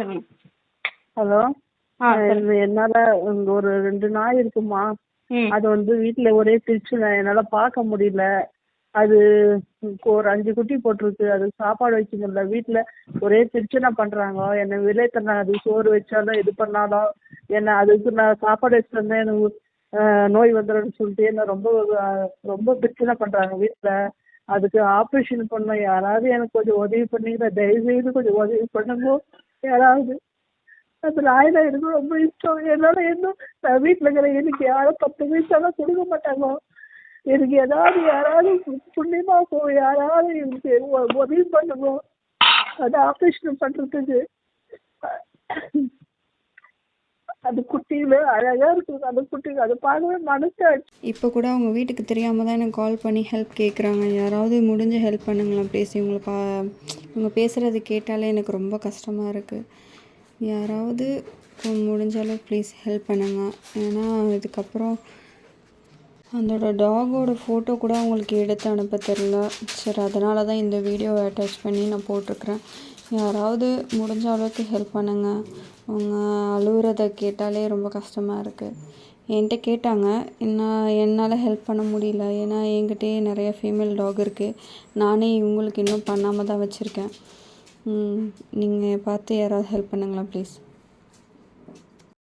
சொல்லுங்க. ஹலோ என்னால ஒரு ரெண்டு நாய் இருக்குமா? அது வந்து வீட்ல ஒரே பிரச்சனை என்னால பார்க்க முடியல. அது ஒரு அஞ்சு குட்டி போட்டிருக்கு. அது சாப்பாடு வைக்க முடியல. வீட்ல ஒரே பிரச்சனை பண்றாங்க. என்னை வெளியே தந்தாங்க அது சோறு வச்சாலும் இது பண்ணாலும் என்ன அதுக்கு நான் சாப்பாடு வச்சுட்டு வந்தேன். எனக்கு நோய் வந்துடும்னு சொல்லிட்டு என்ன ரொம்ப ரொம்ப பிரச்சனை பண்றாங்க வீட்ல. அதுக்கு ஆப்ரேஷன் பண்ணோம் யாராவது எனக்கு கொஞ்சம் உதவி பண்ணீங்களா தயவு செய்து கொஞ்சம் உதவி பண்ணுங்க. யாராவது. அந்த நாயனா எனக்கு ரொம்ப இஷ்டம். என்னால என்ன? நான் வீட்டில் இருக்கிற எனக்கு யாரும் பத்து பைசாலாம் கொடுக்க மாட்டாங்க. எனக்கு ஏதாவது யாராவது புண்ணியமா போ யாராவது எனக்கு உதவி பண்ணுங்க அது ஆப்ரேஷன் பண்றதுக்கு. அது குட்டியில அழகா இருக்குது. அந்த குட்டி அது பார்க்கவே மனசு இப்போ கூட அவங்க வீட்டுக்கு தெரியாமல் தான் எனக்கு கால் பண்ணி ஹெல்ப் கேட்குறாங்க யாராவது முடிஞ்ச ஹெல்ப் பண்ணுங்களேன். பேசி உங்களுக்கு பா அவங்க பேசுகிறது கேட்டாலே எனக்கு ரொம்ப கஷ்டமாக இருக்குது யாராவது முடிஞ்ச அளவுக்கு ப்ளீஸ் ஹெல்ப் பண்ணுங்க. ஏன்னா இதுக்கப்புறம் அதோட டாகோட ஃபோட்டோ கூட அவங்களுக்கு எடுத்து அனுப்ப தெரில சரி அதனால தான் இந்த வீடியோவை அட்டாச் பண்ணி நான் போட்டிருக்கிறேன். யாராவது முடிஞ்ச அளவுக்கு ஹெல்ப் பண்ணுங்க. அவங்க அழுகிறத கேட்டாலே ரொம்ப கஷ்டமாக இருக்குது என்கிட்ட கேட்டாங்க. என்ன என்னால் ஹெல்ப் பண்ண முடியல. ஏன்னா என்கிட்டயே நிறைய ஃபீமேல் டாக் இருக்குது நானே இவங்களுக்கு இன்னும் பண்ணாமல் தான் வச்சுருக்கேன். நீங்கள் பார்த்து யாராவது ஹெல்ப் பண்ணுங்களேன் ப்ளீஸ்